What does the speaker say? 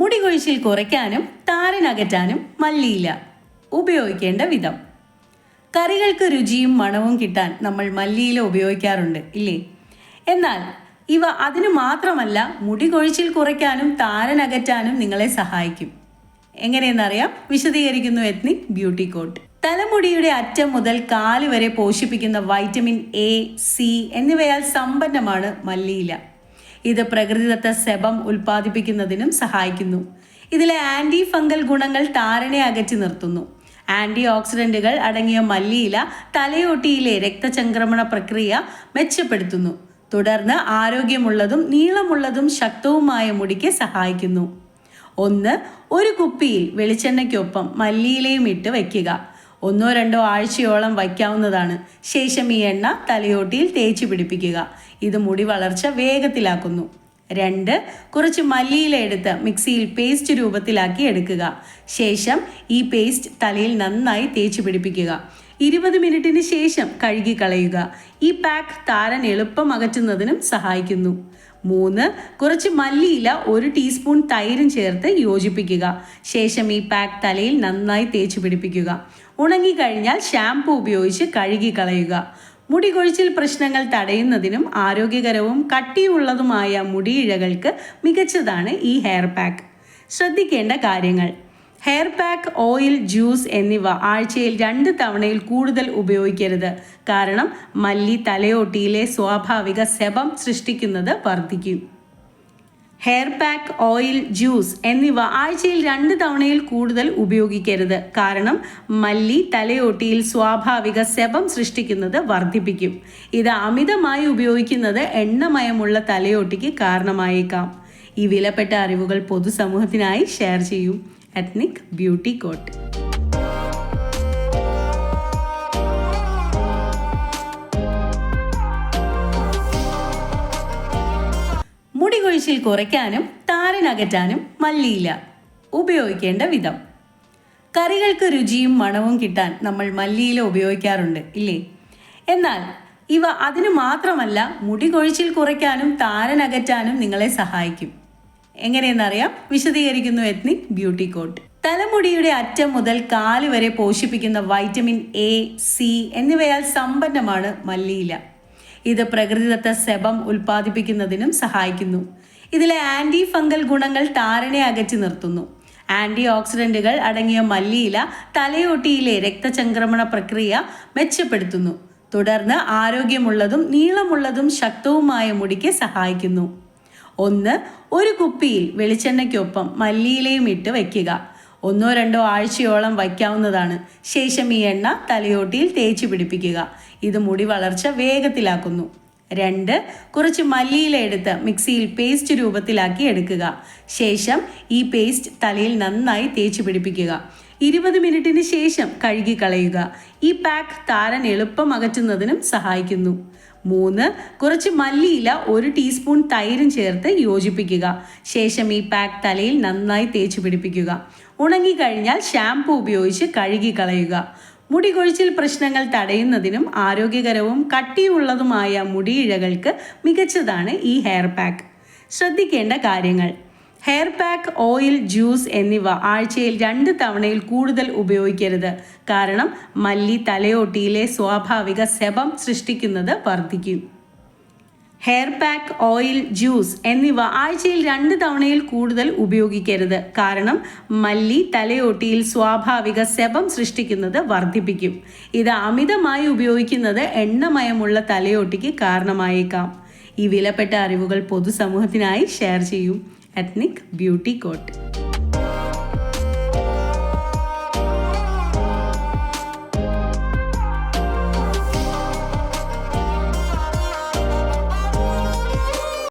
മുടി കൊഴിച്ചിൽ കുറയ്ക്കാനും താരനകറ്റാനും മല്ലിയില ഉപയോഗിക്കേണ്ട വിധം. കറികൾക്ക് രുചിയും മണവും കിട്ടാൻ നമ്മൾ മല്ലിയില ഉപയോഗിക്കാറുണ്ട് ഇല്ലേ? എന്നാൽ ഇവ അതിനു മാത്രമല്ല മുടി കൊഴിച്ചിൽ കുറയ്ക്കാനും താരനകറ്റാനും നിങ്ങളെ സഹായിക്കും. എങ്ങനെയെന്നറിയാം? വിശദീകരിക്കുന്നു എത്നിക് ബ്യൂട്ടി കോട്ട്. തലമുടിയുടെ അറ്റം മുതൽ കാൽ വരെ പോഷിപ്പിക്കുന്ന വൈറ്റമിൻ എ സി എന്നിവയാൽ സമ്പന്നമാണ് മല്ലിയില. ഇത് പ്രകൃതിദത്ത സെബം ഉൽപ്പാദിപ്പിക്കുന്നതിനും സഹായിക്കുന്നു. ഇതിലെ ആന്റി ഫംഗൽ ഗുണങ്ങൾ താരനെ അകറ്റി നിർത്തുന്നു. ആന്റി ഓക്സിഡന്റുകൾ അടങ്ങിയ മല്ലിയില തലയോട്ടിയിലെ രക്തചംക്രമണ പ്രക്രിയ മെച്ചപ്പെടുത്തുന്നു. തുടർന്ന് ആരോഗ്യമുള്ളതും നീളമുള്ളതും ശക്തവുമായ മുടിക്ക് സഹായിക്കുന്നു. ഒന്ന് ഒരു കുപ്പിയിൽ വെളിച്ചെണ്ണയ്ക്കൊപ്പം മല്ലിയിലയും ഇട്ട് വയ്ക്കുക. ഒന്നോ രണ്ടോ ആഴ്ചയോളം വയ്ക്കാവുന്നതാണ്. ശേഷം ഈ എണ്ണ തലയോട്ടിയിൽ തേച്ച് പിടിപ്പിക്കുക. ഇത് മുടി വളർച്ച വേഗത്തിലാക്കുന്നു. രണ്ട് കുറച്ച് മല്ലിയില എടുത്ത് മിക്സിയിൽ പേസ്റ്റ് രൂപത്തിലാക്കി എടുക്കുക. ശേഷം ഈ പേസ്റ്റ് തലയിൽ നന്നായി തേച്ച് പിടിപ്പിക്കുക. ഇരുപത് മിനിറ്റിന് ശേഷം കഴുകി കളയുക. ഈ പാക്ക് താരൻ എളുപ്പം അകറ്റുന്നതിനും സഹായിക്കുന്നു. മൂന്ന് കുറച്ച് മല്ലിയില ഒരു ടീസ്പൂൺ തൈരും ചേർത്ത് യോജിപ്പിക്കുക. ശേഷം ഈ പാക്ക് തലയിൽ നന്നായി തേച്ച് പിടിപ്പിക്കുക. ഉണങ്ങിക്കഴിഞ്ഞാൽ ഷാംപൂ ഉപയോഗിച്ച് കഴുകി കളയുക മുടി കൊഴിച്ചിൽ പ്രശ്നങ്ങൾ തടയുന്നതിനും ആരോഗ്യകരവും കട്ടിയുള്ളതുമായ മുടിയിഴകൾക്ക് മികച്ചതാണ് ഈ ഹെയർ പാക്ക്. ശ്രദ്ധിക്കേണ്ട കാര്യങ്ങൾ. ഹെയർ പാക്ക് ഓയിൽ ജ്യൂസ് എന്നിവ ആഴ്ചയിൽ രണ്ട് തവണയിൽ കൂടുതൽ ഉപയോഗിക്കരുത്. കാരണം മല്ലി തലയോട്ടിയിലെ സ്വാഭാവിക സെബം സൃഷ്ടിക്കുന്നത് വർദ്ധിക്കും. ഹെയർ പാക്ക് ഓയിൽ ജ്യൂസ് എന്നിവ ആഴ്ചയിൽ രണ്ട് തവണയിൽ കൂടുതൽ ഉപയോഗിക്കരുത്. കാരണം മല്ലി തലയോട്ടിയിൽ സ്വാഭാവിക സെബം സൃഷ്ടിക്കുന്നത് വർദ്ധിപ്പിക്കും. ഇത് അമിതമായി ഉപയോഗിക്കുന്നത് എണ്ണമയമുള്ള തലയോട്ടിക്ക് കാരണമായേക്കാം. ഈ വിലപ്പെട്ട അറിവുകൾ പൊതുസമൂഹത്തിനായി ഷെയർ ചെയ്യൂ. എത്നിക് ബ്യൂട്ടി കോട്ട് കൊഴിച്ചിൽ കുറയ്ക്കാനും താരനകറ്റാനും മല്ലിയില ഉപയോഗിക്കേണ്ട വിധം. കറികൾക്ക് രുചിയും മണവും കിട്ടാൻ നമ്മൾ മല്ലിയില ഉപയോഗിക്കാറുണ്ട് ഇല്ലേ? എന്നാൽ ഇവ അതിനു മാത്രമല്ല മുടി കൊഴിച്ചിൽ കുറയ്ക്കാനും താരനകറ്റാനും നിങ്ങളെ സഹായിക്കും. എങ്ങനെയെന്നറിയാം? വിശദീകരിക്കുന്നു എത്നിക് ബ്യൂട്ടി കോട്ട്. തലമുടിയുടെ അറ്റം മുതൽ കാൽ വരെ പോഷിപ്പിക്കുന്ന വൈറ്റമിൻ എ സി എന്നിവയാൽ സമ്പന്നമാണ് മല്ലിയില. ഇത് പ്രകൃതിദത്ത സെബം ഉൽപ്പാദിപ്പിക്കുന്നതിനും സഹായിക്കുന്നു. ഇതിലെ ആന്റി ഫംഗൽ ഗുണങ്ങൾ താരനെ അകറ്റി നിർത്തുന്നു. ആന്റി ഓക്സിഡന്റുകൾ അടങ്ങിയ മല്ലിയില തലയോട്ടിയിലെ രക്തചംക്രമണ പ്രക്രിയ മെച്ചപ്പെടുത്തുന്നു. തുടർന്ന് ആരോഗ്യമുള്ളതും നീളമുള്ളതും ശക്തവുമായ മുടിക്ക് സഹായിക്കുന്നു. ഒന്ന് ഒരു കുപ്പിയിൽ വെളിച്ചെണ്ണയ്ക്കൊപ്പം മല്ലിയിലയും ഇട്ട് വയ്ക്കുക. ഒന്നോ രണ്ടോ ആഴ്ചയോളം വയ്ക്കാവുന്നതാണ്. ശേഷം ഈ എണ്ണ തലയോട്ടിയിൽ തേച്ച് പിടിപ്പിക്കുക. ഇത് മുടി വളർച്ച വേഗത്തിലാക്കുന്നു. രണ്ട് കുറച്ച് മല്ലിയില എടുത്ത് മിക്സിയിൽ പേസ്റ്റ് രൂപത്തിലാക്കി എടുക്കുക. ശേഷം ഈ പേസ്റ്റ് തലയിൽ നന്നായി തേച്ച് പിടിപ്പിക്കുക. ഇരുപത് മിനിറ്റിന് ശേഷം കഴുകി കളയുക. ഈ പാക്ക് താരൻ എളുപ്പം അകറ്റുന്നതിനും സഹായിക്കുന്നു. മൂന്ന് കുറച്ച് മല്ലിയില ഒരു ടീസ്പൂൺ തൈരും ചേർത്ത് യോജിപ്പിക്കുക. ശേഷം ഈ പാക്ക് തലയിൽ നന്നായി തേച്ച് പിടിപ്പിക്കുക. ഉണങ്ങിക്കഴിഞ്ഞാൽ ഷാംപൂ ഉപയോഗിച്ച് കഴുകി കളയുക. മുടി കൊഴിച്ചിൽ പ്രശ്നങ്ങൾ തടയുന്നതിനും ആരോഗ്യകരവും കട്ടിയുള്ളതുമായ മുടിയിഴകൾക്ക് മികച്ചതാണ് ഈ ഹെയർ പാക്ക് ശ്രദ്ധിക്കേണ്ട കാര്യങ്ങൾ. ഹെയർ പാക്ക് ഓയിൽ ജ്യൂസ് എന്നിവ ആഴ്ചയിൽ രണ്ട് തവണയിൽ കൂടുതൽ ഉപയോഗിക്കരുത്. കാരണം മല്ലി തലയോട്ടിയിലെ സ്വാഭാവിക സെബം സൃഷ്ടിക്കുന്നത് വർദ്ധിക്കും. ഹെയർ പാക്ക് ഓയിൽ ജ്യൂസ് എന്നിവ ആഴ്ചയിൽ രണ്ട് തവണയിൽ കൂടുതൽ ഉപയോഗിക്കരുത്. കാരണം മല്ലി തലയോട്ടിയിൽ സ്വാഭാവിക സെബം സൃഷ്ടിക്കുന്നത് വർദ്ധിപ്പിക്കും. ഇത് അമിതമായി ഉപയോഗിക്കുന്നത് എണ്ണമയമുള്ള തലയോട്ടിക്ക് കാരണമായേക്കാം. ഈ വിലപ്പെട്ട അറിവുകൾ പൊതുസമൂഹത്തിനായി ഷെയർ ചെയ്യും. Ethnic beauty coat